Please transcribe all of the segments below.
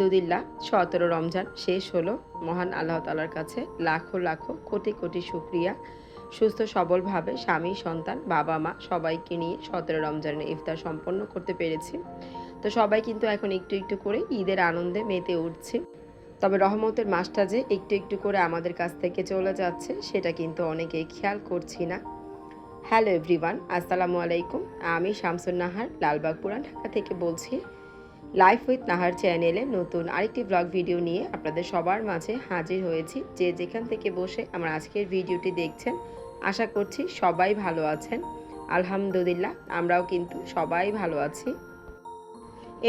আলহামদুলিল্লাহ সতেরো রমজান শেষ হলো। মহান আল্লাহ তালার কাছে লাখো লাখো কোটি কোটি শুক্রিয়া। সুস্থ, সবলভাবে স্বামী, সন্তান, বাবা, মা সবাইকে নিয়ে সতেরো রমজানের ইফতার সম্পন্ন করতে পেরেছি। তো সবাই কিন্তু এখন একটু একটু করে ঈদের আনন্দে মেতে উঠছে। তবে রহমতের মাসটা যে একটু একটু করে আমাদের কাছ থেকে চলে যাচ্ছে, সেটা কিন্তু অনেকেই খেয়াল করছি না। হ্যালো এভরিওয়ান, আসসালামু আলাইকুম। আমি শামসুন নাহার লালবাগ পুরান ঢাকা থেকে বলছি লাইফ উইথ নাহার চ্যানেলে নতুন আরেকটি ব্লগ ভিডিও নিয়ে আপনাদের সবার মাঝে হাজির হয়েছি। যে যেখান থেকে বসে আমার আজকের ভিডিওটি দেখছেন, আশা করছি সবাই ভালো আছেন। আলহামদুলিল্লাহ, আমরাও কিন্তু সবাই ভালো আছি।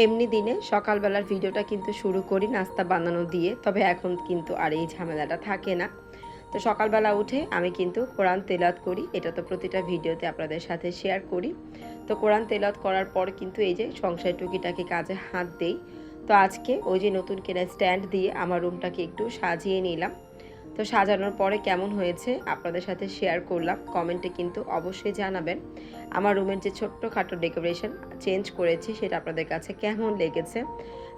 এমনি দিনে সকালবেলার ভিডিওটা কিন্তু শুরু করি নাস্তা বানানো দিয়ে, তবে এখন কিন্তু আর এই ঝামেলাটা থাকে না। তো সকালবেলা উঠে আমি কিন্তু কোরআন তেলাত করি, এটা তো প্রতিটা ভিডিওতে আপনাদের সাথে শেয়ার করি। তো কোরআন তেলত করার পর কিন্তু এই যে সংসার টুকিটাকে কাজে হাত দেই। তো আজকে ওই যে নতুন কেনা স্ট্যান্ড দিয়ে আমার রুমটাকে একটু সাজিয়ে নিলাম। তো সাজানোর পরে কেমন হয়েছে আপনাদের সাথে শেয়ার করলাম। কমেন্টে কিন্তু অবশ্যই জানাবেন। আমার রুমের যে ছোট্টখাটো ডেকোরেশন চেঞ্জ করেছি, সেটা আপনাদের কাছে কেমন লেগেছে?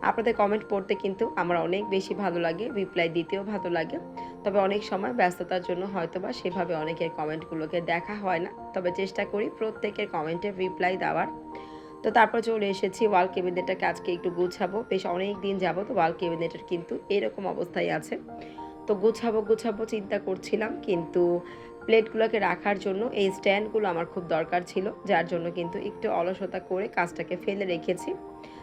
আপনাদের কমেন্ট পড়তে কিন্তু আমার অনেক বেশি ভালো লাগে রিপ্লাই দিতেও ভালো লাগে। তবে অনেক সময় ব্যস্ততার জন্য হয়তো বা সেভাবে অনেকের কমেন্টগুলোকে দেখা হয় না। তবে চেষ্টা করি প্রত্যেকের কমেন্টে রিপ্লাই দেওয়ার। তো তারপর চলে এসেছি ওয়াল কেবিনেটটাকে আজকে একটু গুছাবো। বেশ অনেক দিন যাব তো ওয়াল কেবিনেটের কিন্তু এরকম অবস্থায় আছে। তো গোছাবো গোছাবো চিন্তা করছিলাম, কিন্তু প্লেটগুলোকে রাখার জন্য এই স্ট্যান্ডগুলো আমার খুব দরকার ছিল, যার জন্য কিন্তু একটু অলসতা করে কাজটাকে ফেলে রেখেছি।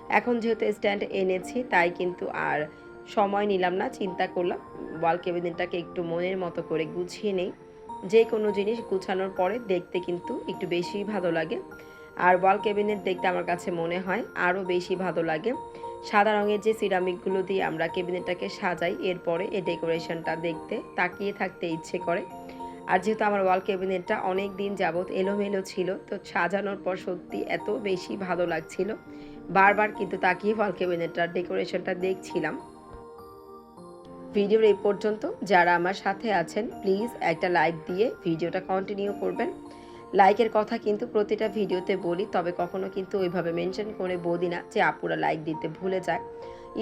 এখন যেহেতু স্ট্যান্ড এনেছি, তাই কিন্তু আর সময় নিলাম না, চিন্তা করলাম, ওয়াল কেবিনেটটাকে একটু মনের মতো করে গুছিয়ে নেই। যে কোনো জিনিস গুছানোর পরে দেখতে কিন্তু একটু বেশি ভালো লাগে। আর ওয়াল ক্যাবিনেট দেখতে আমার কাছে মনে হয় আরও বেশি ভালো লাগে। সাদা রঙের যে সিরামিকগুলো দিয়ে আমরা কেবিনেটটাকে সাজাই, এরপরে এই ডেকোরেশনটা দেখতে তাকিয়ে থাকতে ইচ্ছে করে। আর যেহেতু আমার ওয়াল ক্যাবিনেটটা অনেক দিন যাবৎ এলোমেলো ছিল, তো সাজানোর পর সত্যি এত বেশি ভালো লাগছিল। বারবার কিন্তু তাকিয়ে ওয়াল ক্যাবিনেটটার ডেকোরেশনটা দেখছিলাম। ভিডিওর এই পর্যন্ত, যারা আমার সাথে আছেন, প্লিজ একটা লাইক দিয়ে ভিডিওটা কন্টিনিউ করবেন। লাইকের কথা কিন্তু প্রতিটা ভিডিওতে বলি, তবে কখনো কিন্তু ওইভাবে মেনশন করে বলি না যে আপুরা লাইক দিতে ভুলে যায়।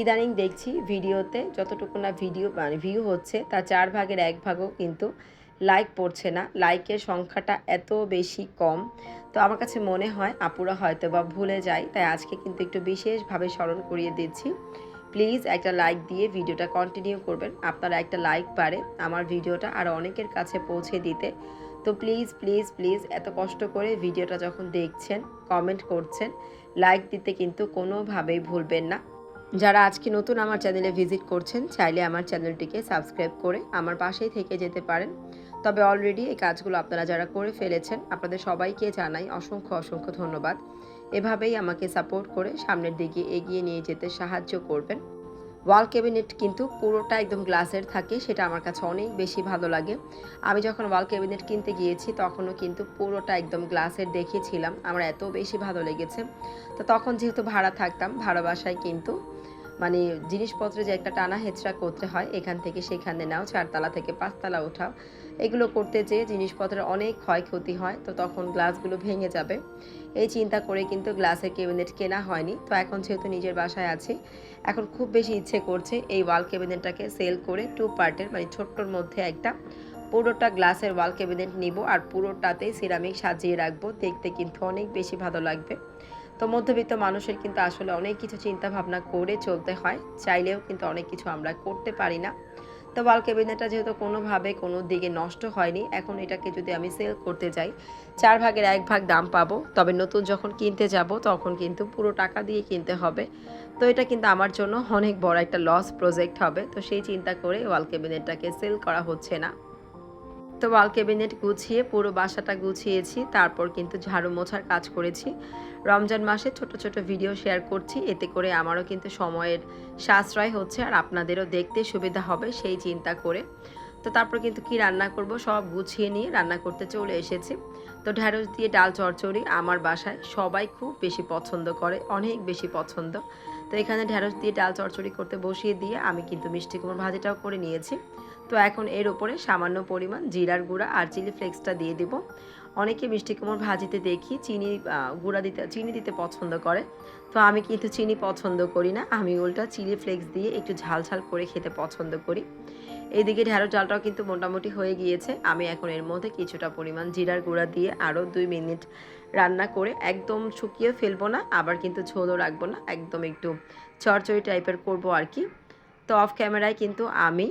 ইদানিং দেখছি ভিডিওতে যতটুকু না ভিডিও মানে ভিউ হচ্ছে, তার চার ভাগের এক ভাগও কিন্তু লাইক পড়ছে না। লাইকের সংখ্যাটা এত বেশি কম। তো আমার কাছে মনে হয় আপুরা হয়তো বা ভুলে যায়, তাই আজকে কিন্তু একটু বিশেষভাবে স্মরণ করিয়ে দিচ্ছি। প্লিজ একটা লাইক দিয়ে ভিডিওটা কন্টিনিউ করবেন। আপনারা একটা লাইক পারে আমার ভিডিওটা আর অনেকের কাছে পৌঁছে দিতে। তো প্লিজ প্লিজ প্লিজ এত কষ্ট করে ভিডিওটা যখন দেখছেন কমেন্ট করছেন লাইক দিতে কিন্তু কোনোভাবেই ভুলবেন না। যারা আজকে নতুন আমার চ্যানেলে ভিজিট করছেন, চাইলে আমার চ্যানেলটিকে সাবস্ক্রাইব করে আমার পাশেই থেকে যেতে পারেন। তবে অলরেডি এই কাজগুলো আপনারা যারা করে ফেলেছেন, আপনাদের সবাইকে জানাই অসংখ্য অসংখ্য ধন্যবাদ। এভাবেই আমাকে সাপোর্ট করে সামনের দিকে এগিয়ে নিয়ে যেতে সাহায্য করবেন। ওয়াল ক্যাবিনেট কিন্তু পুরোটা একদম গ্লাসের থাকে, সেটা আমার কাছে অনেক বেশি ভালো লাগে। আমি যখন ওয়াল ক্যাবিনেট কিনতে গিয়েছি, তখনও কিন্তু পুরোটা একদম গ্লাসের দেখিয়েছিলাম আমার এত বেশি ভালো লেগেছে। তো তখন যেহেতু ভাড়া থাকতাম, ভাড়া বাসায় কিন্তু মানে জিনিসপত্রে যে একটা টানা হেঁচড়া করতে হয়, এখান থেকে সেখানে নাও, চারতলা থেকে পাঁচতলা ওঠাও। এগুলো করতে যেয়ে জিনিসপত্রের অনেক ক্ষয়ক্ষতি হয়, তো তখন গ্লাসগুলো ভেঙে যাবে। এই চিন্তা করে কিন্তু গ্লাসের ক্যাবিনেট কেনা হয়নি, তো এখন যেহেতু নিজের বাসায় আছি, এখন খুব বেশি ইচ্ছে করছে এই ওয়াল ক্যাবিনেটটাকে সেল করে টু পার্টের মানে ছোট্টর মধ্যে একটা পুরোটা গ্লাসের ওয়াল ক্যাবিনেট নিব আর পুরোটাতে সিরামিক সাজিয়ে রাখব, দেখতে কিন্তু অনেক বেশি ভালো লাগবে। তো মধ্যবিত্ত মানুষের কিন্তু আসলে অনেক কিছু চিন্তা ভাবনা করে চলতে হয়, চাইলেও কিন্তু অনেক কিছু আমরা করতে পারি না। তো ওয়াল ক্যাবিনেটটা যেহেতু কোনোভাবে কোনো দিকে নষ্ট হয়নি, এখন এটাকে যদি আমি সেল করতে যাই, চার ভাগের এক ভাগ দাম পাবো, তবে নতুন যখন কিনতে যাব তখন কিন্তু পুরো টাকা দিয়ে কিনতে হবে। তো এটা কিন্তু আমার জন্য অনেক বড় একটা লস প্রজেক্ট হবে, তো সেই চিন্তা করে ওয়াল ক্যাবিনেটটাকে সেল করা হচ্ছে না। তো ওয়াল ক্যাবিনেট গুছিয়ে পুরো বাসাটা গুছিয়েছি, তারপর কিন্তু ঝাড়ু মোছার কাজ করেছি। রমজান মাসে ছোট ছোট ভিডিও শেয়ার করছি, এতে করে আমারও কিন্তু সময়ের সাশ্রয় হচ্ছে আর আপনাদেরও দেখতে সুবিধা হবে সেই চিন্তা করে। তো তারপর কিন্তু কি রান্না করব সব গুছিয়ে নিয়ে রান্না করতে চলে এসেছি। তো ঢ্যাঁড়স দিয়ে ডাল চচ্চড়ি আমার বাসায় সবাই খুব বেশি পছন্দ করে, অনেক বেশি পছন্দ। তো এখানে ঢ্যাঁড়স দিয়ে ডাল চচ্চড়ি করতে বসিয়ে দিয়ে আমি কিন্তু মিষ্টি কুমড় ভাজিটাও করে নিয়েছি। তো এখন এর উপরে সামান্য পরিমাণ জিরার গুঁড়া আর চিলি ফ্লেক্সটা দিয়ে দিব। অনেকে মিষ্টি কুমড় ভাজিতে দেখি চিনি গুঁড়া দিতে, চিনি দিতে পছন্দ করে। তো আমি কিন্তু চিনি পছন্দ করি না। আমি উল্টা চিলি ফ্লেক্স দিয়ে একটু ঝাল ঝাল করে খেতে পছন্দ করি। এদিকে ঢেঁড়স ডালটাও কিন্তু মোটামুটি হয়ে গিয়েছে। আমি এখন এর মধ্যে কিছুটা পরিমাণ জিরার গুঁড়া দিয়ে আরও দুই মিনিট রান্না করে একদম শুকিয়ে ফেলব না, আবার কিন্তু ঝোলও রাখব না। একদম একটু চরচড়ি টাইপের করব আর কি। তো অফ ক্যামেরায় কিন্তু আমি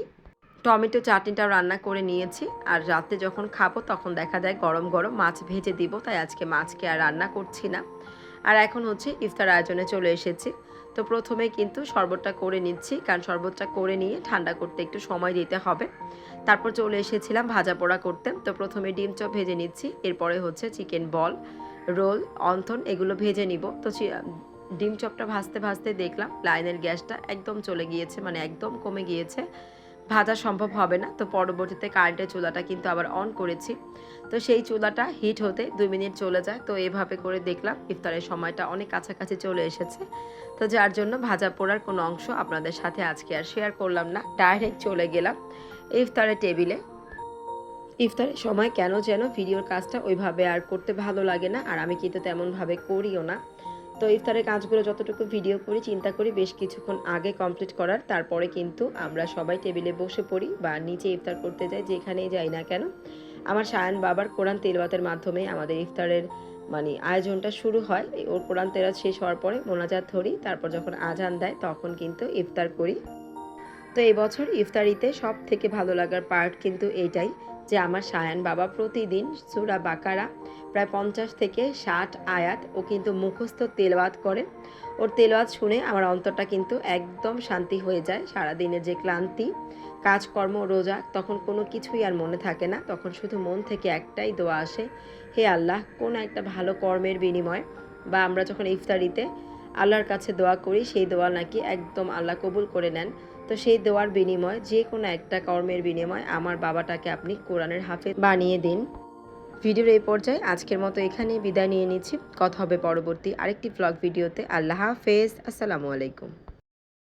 টমেটো চাটনিটাও রান্না করে নিয়েছি। আর রাতে যখন খাব তখন দেখা যায় গরম গরম মাছ ভেজে দিব, তাই আজকে মাছকে আর রান্না করছি না। আর এখন হচ্ছে ইফতার আয়োজনে চলে এসেছি। তো প্রথমে কিন্তু শরবতটা করে নিচ্ছি, কারণ শরবতটা করে নিয়ে ঠান্ডা করতে একটু সময় দিতে হবে। তারপর চলে এসেছিলাম ভাজা পোড়া করতে। তো প্রথমে ডিম চপ ভেজে নিচ্ছি, এরপরে হচ্ছে চিকেন বল, রোল, অন্থন এগুলো ভেজে নিব। তো ডিম চপটা ভাজতে ভাজতে দেখলাম লাইনের গ্যাসটা একদম চলে গিয়েছে মানে একদম কমে গিয়েছে। ভাজা সম্ভব হবে না, তো পরবর্তীতে কারেন্টের চুলাটা কিন্তু আবার অন করেছি। তো সেই চুলাটা হিট হতে দুই মিনিট চলে যায়, তো এভাবে করে দেখলাম, ইফতারের সময়টা অনেক কাছাকাছি চলে এসেছে। তো যার জন্য ভাজা পোড়ার কোনো অংশ আপনাদের সাথে আজকে আর শেয়ার করলাম না ডাইরেক্ট চলে গেলাম ইফতারের টেবিলে ইফতারের সময় কেন যেন ভিডিওর কাজটা ওইভাবে আর করতে ভালো লাগে না, আর আমি কিন্তু তেমনভাবে করিও না। তো ইফতারের কাজগুলো যতটুকু ভিডিও করি, চিন্তা করি, বেশ কিছুক্ষণ আগে কমপ্লিট করার, তারপরে কিন্তু আমরা সবাই টেবিলে বসে পড়ি বা নিচে ইফতার করতে যাই, যেখানেই যাই না কেন। আমার সায়ন বাবার কোরআন তেলবাতের মাধ্যমে আমাদের ইফতারের মানে আয়োজনটা শুরু হয়। ওর কোরআন তেলাত শেষ হওয়ার পরে মোনাজাত ধরি, তারপর যখন আজান দেয় তখন কিন্তু ইফতার করি। তো এই বছর ইফতারিতে সব থেকে ভালো লাগার পার্ট কিন্তু এইটাই যে আমার সায়ান বাবা প্রতিদিন সুরা বাকারা প্রায় পঞ্চাশ থেকে ষাট আয়াত ও কিন্তু মুখস্থ তেলওয়াত করে। ওর তেলওয়াত শুনে আমার অন্তরটা কিন্তু একদম শান্তি হয়ে যায় সারাদিনের যে ক্লান্তি, কাজকর্ম, রোজা, তখন কোনো কিছুই আর মনে থাকে না। তখন শুধু মন থেকে একটাই দোয়া আসে, হে আল্লাহ, কোনো একটা ভালো কর্মের বিনিময় বা আমরা যখন ইফতারিতে আল্লাহর কাছে দোয়া করি, সেই দোয়া নাকি একদম আল্লাহ কবুল করে নেন। তো সেই দোয়ার বিনিময় যে কোনো একটা কর্মের বিনিময় আমার বাবাটাকে আপনি কোরআনের হাফেজ বানিয়ে দিন। ভিডিওর এই পর্যায়ে আজকের মতো এখানে বিদায় নিয়ে নিচ্ছি। কথা হবে পরবর্তী আরেকটি ব্লগ ভিডিওতে আল্লাহ হাফেজ। আসসালামু আলাইকুম।